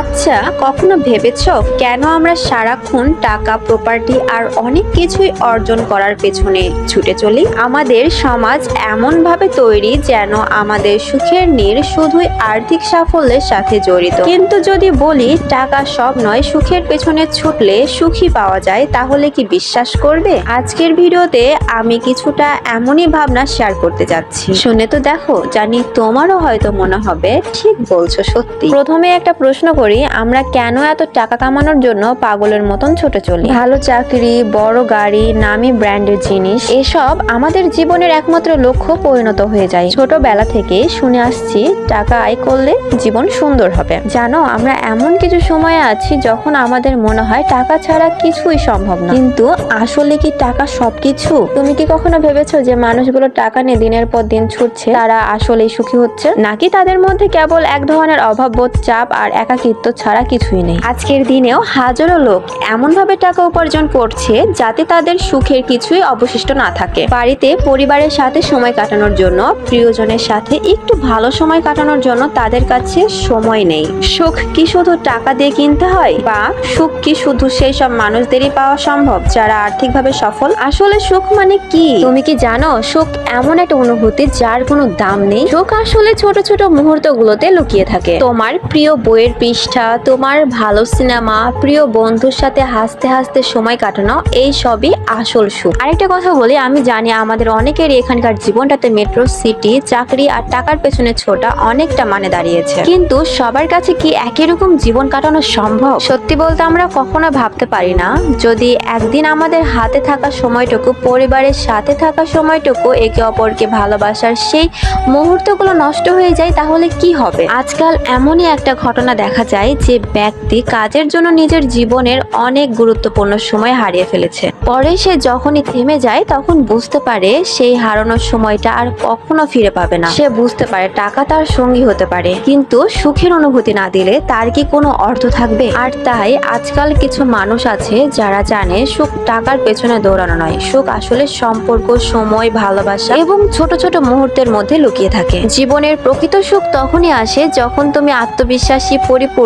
আচ্ছা কখনো ভেবেছ কেন আমরা সারাক্ষণ টাকা প্রপার্টি আর অনেক কিছুই অর্জন করার পেছনে ছুটে চলি? আমাদের সমাজ এমনভাবে তৈরি যেন আমাদের সুখের নীড় শুধুই আর্থিক সাফল্যের সাথে জড়িত। কিন্তু যদি বলি, টাকা সব নয়, সুখের পেছনে ছুটলে সুখী পাওয়া যায়, তাহলে কি বিশ্বাস করবে? আজকের ভিডিওতে আমি কিছুটা এমনই ভাবনা শেয়ার করতে যাচ্ছি। শুনে তো দেখো, জানি তোমারও হয়তো মনে হবে, ঠিক বলছো সত্যি। প্রথমে একটা প্রশ্ন করি, আমরা কেন এত টাকা কামানোর জন্য পাগলের মতন ছোট চলি? ভালো চাকরি, বড় গাড়ি, নামি ব্র্যান্ডের জিনিস, এসব আমাদের জীবনের একমাত্র লক্ষ্য পরিণত হয়ে যায়। ছোটবেলা থেকে শুনে আসছি, টাকা আয় করলে জীবন সুন্দর হবে। জানো, আমরা এমন কিছু সময়ে আছি যখন আমাদের মনে হয় টাকা ছাড়া কিছুই সম্ভব না। কিন্তু আসলে কি টাকা সবকিছু? তুমি কি কখনো ভেবেছো যে মানুষগুলো টাকা নিয়ে দিনের পর দিন ছুটছে, তারা আসলেই সুখী হচ্ছে? নাকি তাদের মধ্যে কেবল এক ধরনের অভাববোধ, চাপ আর একাকিত্ব ছাড়া কিছুই নেই। আজকের দিনেও হাজারো লোক এমন ভাবে টাকা উপার্জন করছে যাতে তাদের সুখের কিছুই অবশিষ্ট না থাকে। বাড়িতে পরিবারের সাথে সময় কাটানোর জন্য, প্রিয়জনের সাথে একটু ভালো সময় কাটানোর জন্য তাদের কাছে সময় নেই। সুখ কি শুধু টাকা দিয়ে কিনতে হয় বা সুখ কি শুধু সেই সব মানুষদেরই পাওয়া সম্ভব যারা আর্থিকভাবে সফল? আসলে সুখ মানে কি? তুমি কি জানো, সুখ এমন একটা অনুভূতি যার কোনো দাম নেই? সুখ আসলে ছোট ছোট মুহূর্তগুলোতে লুকিয়ে থাকে। তোমার প্রিয় বইয়ের পৃষ্ঠা তোমার ভালো সিনেমা, প্রিয় বন্ধুর সাথে হাসতে হাসতে সময় কাটানো, এই সবই আসল সুখ। আরেকটা কথা বলি, আমি জানি আমাদের অনেকেরই এখানকার জীবনটাতে মেট্রো সিটি চাকরি আর টাকার পেছনে ছোটা অনেকটা মানে দাঁড়িয়েছে। কিন্তু সবার কাছে কি একই রকম জীবন কাটানো সম্ভব? সত্যি বলতে আমরা কখনো ভাবতে পারি না। যদি একদিন আমাদের হাতে থাকা সময়টুকু, পরিবারের সাথে থাকা সময়টুকু একে অপরকে ভালোবাসার সেই মুহূর্তগুলো নষ্ট হয়ে যায়, তাহলে কি হবে? আজকাল এমনই একটা ঘটনা দেখা যায় যে ব্যক্তি কাজের জন্য নিজের জীবনের অনেক গুরুত্বপূর্ণ সময় হারিয়ে ফেলেছে। পরে সে যখনই থেমে যায়, তখন বুঝতে পারে সেই হারানোর সময়টা আর কখনো ফিরে পাবে না। সে বুঝতে পারে টাকা তার সঙ্গী হতে পারে। কিন্তু সুখের অনুভূতি না দিলে তার কি কোনো অর্থ থাকবে? আর তাই আজকাল কিছু মানুষ আছে যারা জানে সুখ টাকার পেছনে দৌড়ানো নয়। সুখ আসলে সম্পর্ক, সময়, ভালোবাসা এবং ছোট ছোট মুহূর্তের মধ্যে লুকিয়ে থাকে। জীবনের প্রকৃত সুখ তখনই আসে যখন তুমি আত্মবিশ্বাসী, পরিপূর্ণ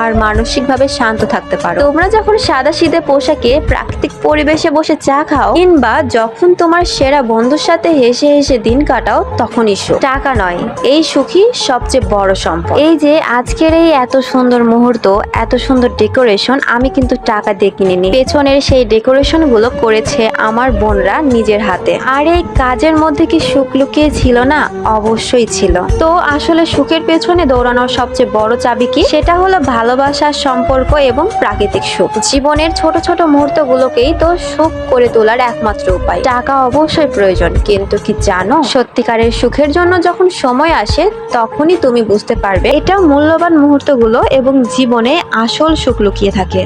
আর মানসিকভাবে শান্ত থাকতে পারো। তোমরা যখন সাদা সিধে পোশাকে প্রাকৃতিক পরিবেশে বসে চা খাও, কিংবা যখন তোমার সেরা বন্ধুর সাথে হেসে হেসে দিন কাটাও, তখনই সুখ। টাকা নয়, এই সুখই সবচেয়ে বড় সম্পদ। এই যে আজকের এই এত সুন্দর মুহূর্ত, এত সুন্দর ডেকোরেশন, আমি কিন্তু টাকা দিয়ে কিনিনি। পেছনের সেই ডেকোরেশনগুলো করেছে আমার বোনরা নিজের হাতে। আর এই কাজের মধ্যে কি সুখ লুকিয়ে ছিল না? অবশ্যই ছিল। তো আসলে সুখের পেছনে দৌড়ানোর সবচেয়ে বড় চাবি কি? সেটা হলো ভালোবাসার সম্পর্ক এবং প্রাকৃতিক সুখ। জীবনের ছোট ছোট মুহূর্তগুলোকেই তো সুখ করে তোলার একমাত্র উপায়। টাকা অবশ্যই প্রয়োজন, কিন্তু কি জানো? সত্যিকারের সুখের জন্য যখন সময় আসে, তখনই তুমি বুঝতে পারবে এটা মূল্যবান মুহূর্তগুলো এবং জীবনে আসল সুখ লুকিয়ে থাকে।